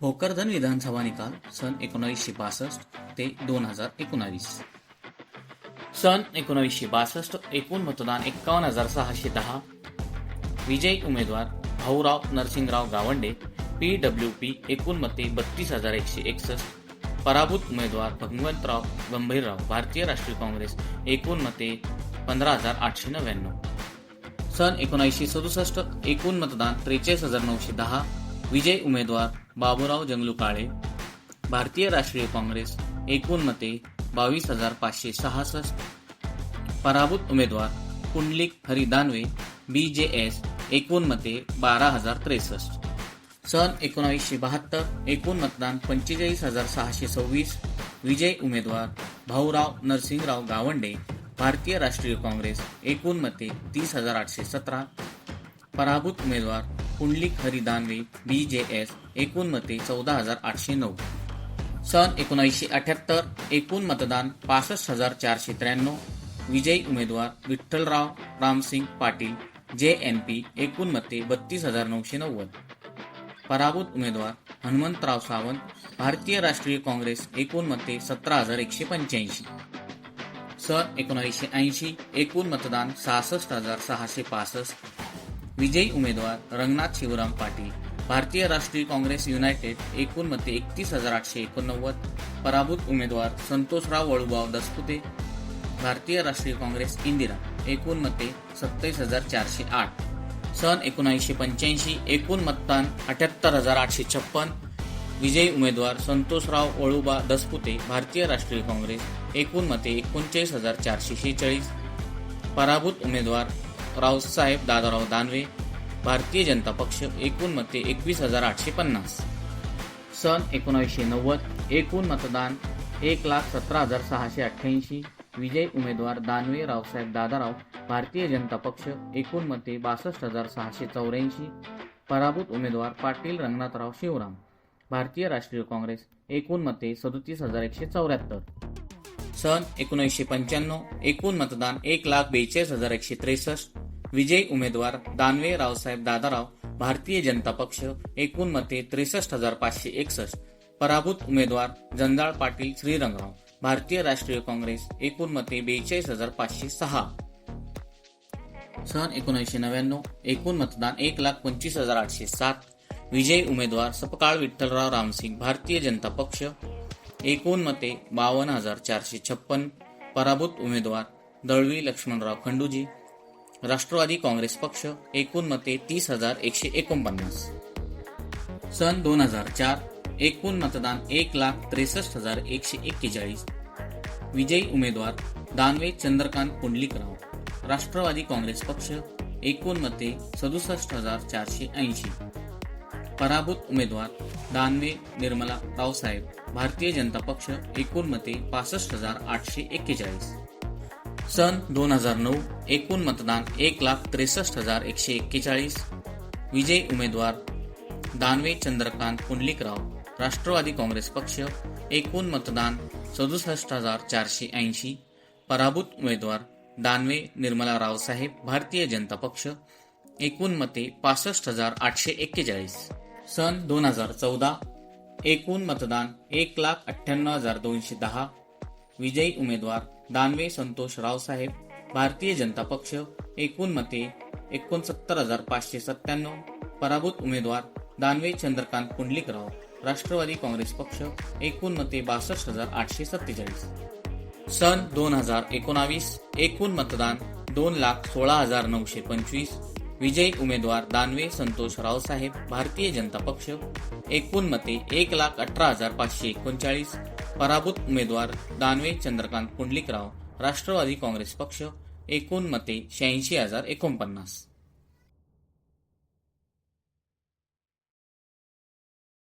भोकरदन विधानसभा निकाल सन एकोणावीसशे बासष्ट ते दोन हजार एकोणावीस. सन एकोणावीसशे बासष्ट एकूण मतदान एक्कावन्न हजार सहाशे दहा. विजयी उमेदवार Bhaurao Narsingrao Gawande P W P एकूण मते बत्तीस हजार एकशे एकसष्ट. पराभूत उमेदवार भगवंतराव गंभीरराव भारतीय राष्ट्रीय काँग्रेस एकूण मते पंधरा हजार आठशे नव्याण्णव. सन एकोणऐंशी सदुसष्ट एकूण मतदान त्रेचाळीस हजार नऊशे दहा. विजय उमेदवार बाबूराव जंगलू काळे भारतीय राष्ट्रीय काँग्रेस एकूण मते बावीस हजार पाचशे सहासष्ट. पराभूत उमेदवार Pundalik Hari Danve B J S एकूण मते बारा हजार त्रेसष्ट. सन एकोणावीसशे बहात्तर एकूण मतदान पंचेचाळीस हजार सहाशे सव्वीस. विजय उमेदवार भाऊराव नरसिंगराव गावंडे भारतीय राष्ट्रीय काँग्रेस एकूण मते तीस हजार आठशे सतरा. पराभूत उमेदवार पुंडलिक हरिदानवे बी जे एस एकूण मते चौदा हजार आठशे नऊ. सन एकोणऐंशी अठ्याहत्तर एकूण मतदान पासष्ट हजार चारशे त्र्याण्णव. विजयी उमेदवार विठ्ठलराव रामसिंग पाटील जे एन पी एकूण मते बत्तीस हजार नऊशे नव्वद. पराभूत उमेदवार हनुमंतराव सावंत भारतीय राष्ट्रीय काँग्रेस एकूण मते सतरा हजार एकशे पंच्याऐंशी. सन एकोणीसशे ऐंशी एकूण मतदान सहासष्ट हजार सहाशे पासष्ट. विजयी उमेदवार रंगनाथ शिवराम पाटील भारतीय राष्ट्रीय काँग्रेस युनायटेड एकूण मते एकतीस हजार आठशे एकोणनव्वद पराभूत उमेदवार संतोषराव वळूभाव दसपुते भारतीय राष्ट्रीय काँग्रेस इंदिरा एकूण मते सत्तावीस हजार चारशे आठ सन एकोणऐंशी पंच्याऐंशी एकूण मतदान अठ्याहत्तर हजार आठशे छप्पन विजयी उमेदवार संतोषराव वळुबा दसपुते भारतीय राष्ट्रीय काँग्रेस एकूण मते एकोणचाळीस हजार चारशे शेहेचाळीस पराभूत उमेदवार रावसाहेब दादाराव दानवे भारतीय जनता पक्ष एकूण मते एकवीस हजार आठशे पन्नास. सन एकोणावीसशे नव्वद एकूण मतदान एक लाख सतरा हजार सहाशे अठ्ठ्याऐंशी. विजय उमेदवार दानवे रावसाहेब दादाराव भारतीय जनता पक्ष एकूण मते बासष्ट हजार सहाशे चौऱ्याऐंशी. पराभूत उमेदवार पाटील रंगनाथराव शिवराम. भारतीय राष्ट्रीय काँग्रेस एकूण मते सदोतीस हजार एकशे चौऱ्याहत्तर. सन एकोणीसशे पंच्याण्णव एकूण मतदान एक लाख बेचाळीस हजार एकशे त्रेसष्ट. विजयी उमेदवार दानवे रावसाहेब दादाराव भारतीय जनता पक्ष एकूण मते त्रेसष्ट हजार पाचशे एकसष्ट. पराभूत उमेदवार जंजाळ पाटील श्रीरंगराव भारतीय राष्ट्रीय काँग्रेस एकूण मते बेचाळीस हजार पाचशे सहा. सन एकोणीसशे नव्याण्णव एकूण मतदान एक लाख पंचवीस हजार आठशे सात. विजयी उमेदवार सपकाळ विठ्ठलराव रामसिंग भारतीय जनता पक्ष एकूण मते बावन्न हजार चारशे छप्पन पराभूत उमेदवार दळवी लक्ष्मणराव खंडूजी. राष्ट्रवादी काँग्रेस पक्ष एकूण मते तीस हजार एकशे एकोणपन्नास. सन दोन हजार चार एकूण मतदान एक लाख त्रेसष्ट हजार एकशे एक्केचाळीस. विजयी उमेदवार दानवे चंद्रकांत पुंडलिकराव. राष्ट्रवादी काँग्रेस पक्ष एकूण मते सदुसष्ट हजार चारशे ऐंशी. पराभूत उमेदवार दानवे निर्मला रावसाहेब भारतीय जनता पक्ष एकूण मते पासष्ट हजार आठशे एक्केचाळीस. सन दोन हजार नऊ एकूण मतदान एक लाख त्रेसष्ट हजार एकशे एक्केचाळीस. विजयी उमेदवार दानवे चंद्रकांत पुंडलिकराव राष्ट्रवादी काँग्रेस पक्ष एकूण मतदान सदुसष्ट हजार चारशे ऐंशी. पराभूत उमेदवार दानवे निर्मला रावसाहेब भारतीय जनता पक्ष एकूण मते पासष्ट हजार आठशे एक्केचाळीस. सन दोन हजार चौदा एकूण मतदान एक लाख अठ्ठ्याण्णव हजार दोनशे दहा. विजयी उमेदवार दानवे संतोष रावसाहेब भारतीय जनता पक्ष एकूण मते एकोणसत्तर हजार पाचशे सत्त्याण्णव. पराभूत उमेदवार दानवे चंद्रकांत पुंडलिकराव राष्ट्रवादी काँग्रेस पक्ष एकूण मते बासष्ट हजार आठशे सत्तेचाळीस. सन दोन हजार एकोणावीस एकूण मतदान दोन लाख सोळा हजार नऊशे पंचवीस. विजयी उमेदवार दानवे संतोष रावसाहेब भारतीय जनता पक्ष एकूण मते एक लाख अठरा हजार पाचशे एकोणचाळीस. पराभूत उमेदवार दानवे चंद्रकांत पुंडलिकराव राष्ट्रवादी काँग्रेस पक्ष एकूण मते शहाऐंशी हजार एकोणपन्नास.